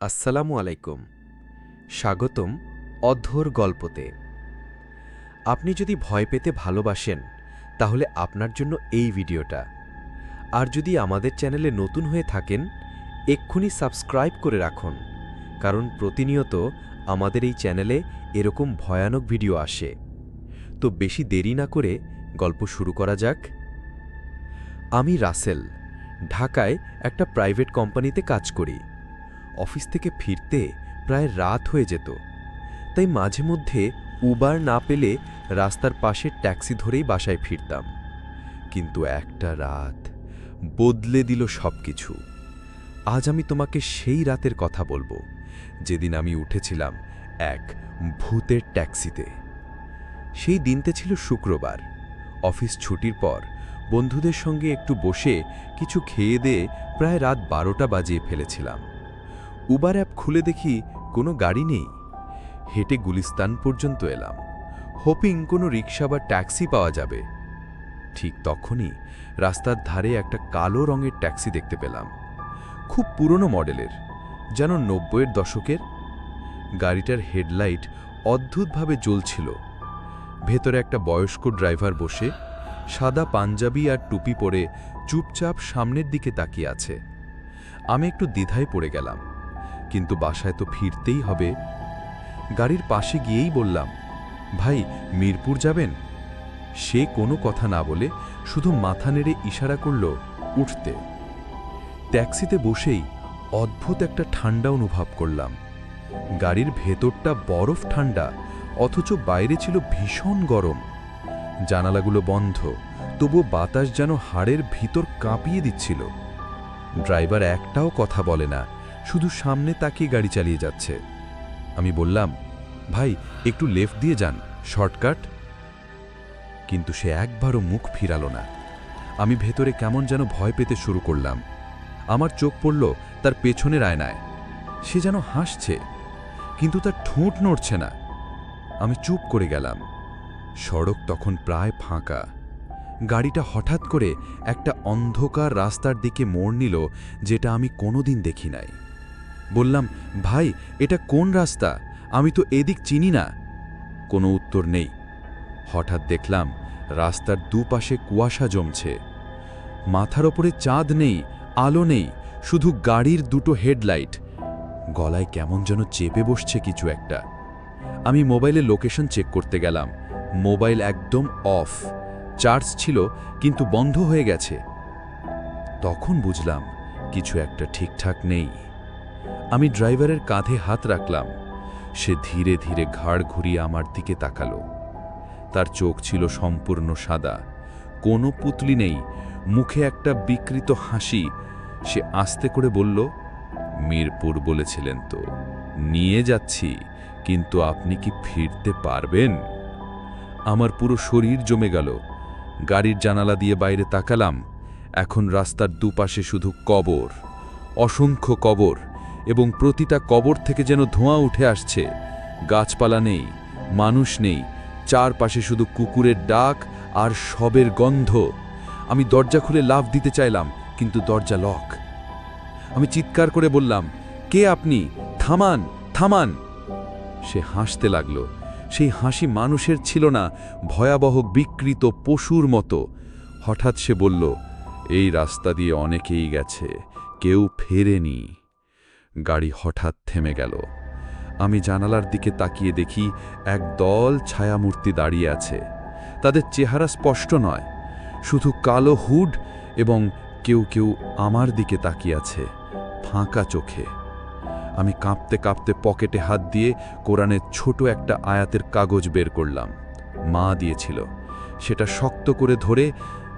আসসালামু আলাইকুম। স্বাগতম অধ্যর গল্পতে। আপনি যদি ভয় পেতে ভালোবাসেন, তাহলে আপনার জন্য এই ভিডিওটা। আর যদি আমাদের চ্যানেলে নতুন হয়ে থাকেন, এক্ষুনি সাবস্ক্রাইব করে রাখুন, কারণ প্রতিনিয়ত আমাদের এই চ্যানেলে এরকম ভয়ানক ভিডিও আসে। তো বেশি দেরি না করে গল্প শুরু করা যাক। আমি রাসেল, ঢাকায় একটা প্রাইভেট কোম্পানিতে কাজ করি। অফিস থেকে ফিরতে প্রায় রাত হয়ে যেত। তাই মাঝে মধ্যে উবার না পেলে রাস্তার পাশে ট্যাক্সি ধরেই বাসায় ফিরতাম। কিন্তু একটা রাত বদলে দিল সব কিছু আজ আমি তোমাকে সেই রাতের কথা বলব, যেদিন আমি উঠেছিলাম এক ভূতের ট্যাক্সিতে। সেই দিনতে ছিল শুক্রবার। অফিস ছুটির পর বন্ধুদের সঙ্গে একটু বসে কিছু খেয়ে দিয়ে প্রায় রাত বারোটা বাজিয়ে ফেলেছিলাম। উবার অ্যাপ খুলে দেখি কোনো গাড়ি নেই। হেঁটে গুলিস্তান পর্যন্ত এলাম। হোপিং কোনো রিক্সা বা ট্যাক্সি পাওয়া যাবে। ঠিক তখনই রাস্তার ধারে একটা কালো রঙের ট্যাক্সি দেখতে পেলাম। খুব পুরনো মডেলের, যেন নব্বইয়ের দশকের। গাড়িটার হেডলাইট অদ্ভুতভাবে জ্বলছিল। ভেতরে একটা বয়স্ক ড্রাইভার বসে সাদা পাঞ্জাবি আর টুপি পরে চুপচাপ সামনের দিকে তাকিয়ে আছে। আমি একটু দ্বিধায় পড়ে গেলাম। কিন্তু বাসায় তো ফিরতেই হবে। গাড়ির পাশে গিয়েই বললাম, ভাই, মিরপুর যাবেন? সে কোনো কথা না বলে শুধু মাথা নেড়ে ইশারা করল, উঠতে। ট্যাক্সিতে বসেই অদ্ভুত একটা ঠান্ডা অনুভব করলাম। গাড়ির ভেতরটা বরফ ঠান্ডা, অথচ বাইরে ছিল ভীষণ গরম। জানালাগুলো বন্ধ তবু বাতাস যেন হাড়ের ভিতর কাঁপিয়ে দিচ্ছিল। ড্রাইভার একটাও কথা বলে না শুধু সামনে তাকিয়ে গাড়ি চালিয়ে যাচ্ছে। আমি বললাম, ভাই, একটু লেফট দিয়ে যান, শর্টকাট। কিন্তু সে একবারও মুখ ফিরালো না। আমি ভেতরে কেমন যেন ভয় পেতে শুরু করলাম। আমার চোখ পড়ল তার পেছনের আয়নায়। সে যেন হাসছে, কিন্তু তার ঠোঁট নড়ছে না। আমি চুপ করে গেলাম। সড়ক তখন প্রায় ফাঁকা। গাড়িটা হঠাৎ করে একটা অন্ধকার রাস্তার দিকে মোড় নিল, যেটা আমি কোনোদিন দেখি নাই। বললাম, ভাই, এটা কোন রাস্তা? আমি তো এদিক চিনি না। কোনো উত্তর নেই। হঠাৎ দেখলাম, রাস্তার দুপাশে কুয়াশা জমছে। মাথার ওপরে চাঁদ নেই, আলো নেই, শুধু গাড়ির দুটো হেডলাইট। গলায় কেমন যেন চেপে বসছে কিছু একটা। আমি মোবাইলে লোকেশন চেক করতে গেলাম। মোবাইল একদম অফ। চার্জ ছিল, কিন্তু বন্ধ হয়ে গেছে। তখন বুঝলাম, কিছু একটা ঠিকঠাক নেই। আমি ড্রাইভারের কাঁধে হাত রাখলাম। সে ধীরে ধীরে ঘাড় ঘুরিয়ে আমার দিকে তাকালো। তার চোখ ছিল সম্পূর্ণ সাদা। কোনো পুতলি নেই। মুখে একটা বিকৃত হাসি। সে আস্তে করে বলল, মিরপুর বলেছিলেন তো। নিয়ে যাচ্ছি। কিন্তু আপনি কি ফিরতে পারবেন? আমার পুরো শরীর জমে গেল। গাড়ির জানালা দিয়ে বাইরে তাকালাম। এখন রাস্তার দুপাশে শুধু কবর। অসংখ্য কবর। এবং প্রতিটা কবর থেকে যেন ধোঁয়া উঠে আসছে। গাছপালা নেই, মানুষ নেই, চারপাশে শুধু কুকুরের ডাক আর সবের গন্ধ। আমি দরজা খুলে লাভ দিতে চাইলাম, কিন্তু দরজা লক। আমি চিৎকার করে বললাম, কে আপনি? থামান থামান! সে হাসতে লাগল। সেই হাসি মানুষের ছিল না, ভয়াবহ বিকৃত পশুর মতো। হঠাৎ সে বলল, এই রাস্তা দিয়ে অনেকেই গেছে, কেউ ফেরেনি। গাড়ি হঠাৎ থেমে গেল। আমি জানালার দিকে তাকিয়ে দেখি এক দল ছায়ামূর্তি দাঁড়িয়ে আছে। তাদের চেহারা স্পষ্ট নয়, শুধু কালো হুড এবং কেউ কেউ আমার দিকে তাকিয়ে আছে, ফাঁকা চোখে। আমি কাঁপতে কাঁপতে পকেটে হাত দিয়ে কোরআনের ছোট একটা আয়াতের কাগজ বের করলাম। মা দিয়েছিল। সেটা শক্ত করে ধরে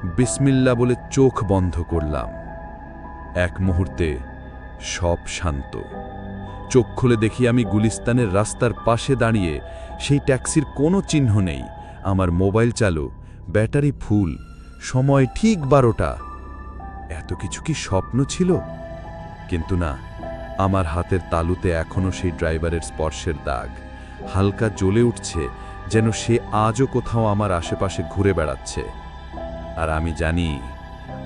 বিসমিল্লা বলে চোখ বন্ধ করলাম। এক মুহূর্তে সব শান্ত। চোখ খুলে দেখি আমি গুলিস্তানের রাস্তার পাশে দাঁড়িয়ে সেই ট্যাক্সির কোনো চিহ্ন নেই। আমার মোবাইল চালু, ব্যাটারি ফুল, সময় ঠিক বারোটা। এত কিছু কি স্বপ্ন ছিল? কিন্তু না, আমার হাতের তালুতে এখনও সেই ড্রাইভারের স্পর্শের দাগ। হালকা জ্বলে উঠছে, যেন সে আজও কোথাও আমার আশেপাশে ঘুরে বেড়াচ্ছে। আর আমি জানি,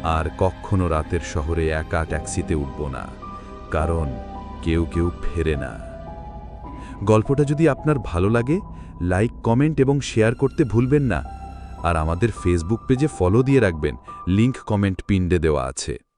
আর কখনো রাতের শহরে একা ট্যাক্সিতে উঠব না। কারণ কেউ কেউ ফেরে না। গল্পটা যদি আপনার ভালো লাগে, লাইক, কমেন্ট এবং শেয়ার করতে ভুলবেন না। আর আমাদের ফেসবুক পেজে ফলো দিয়ে রাখবেন। লিংক কমেন্ট পিন্ডে দেওয়া আছে।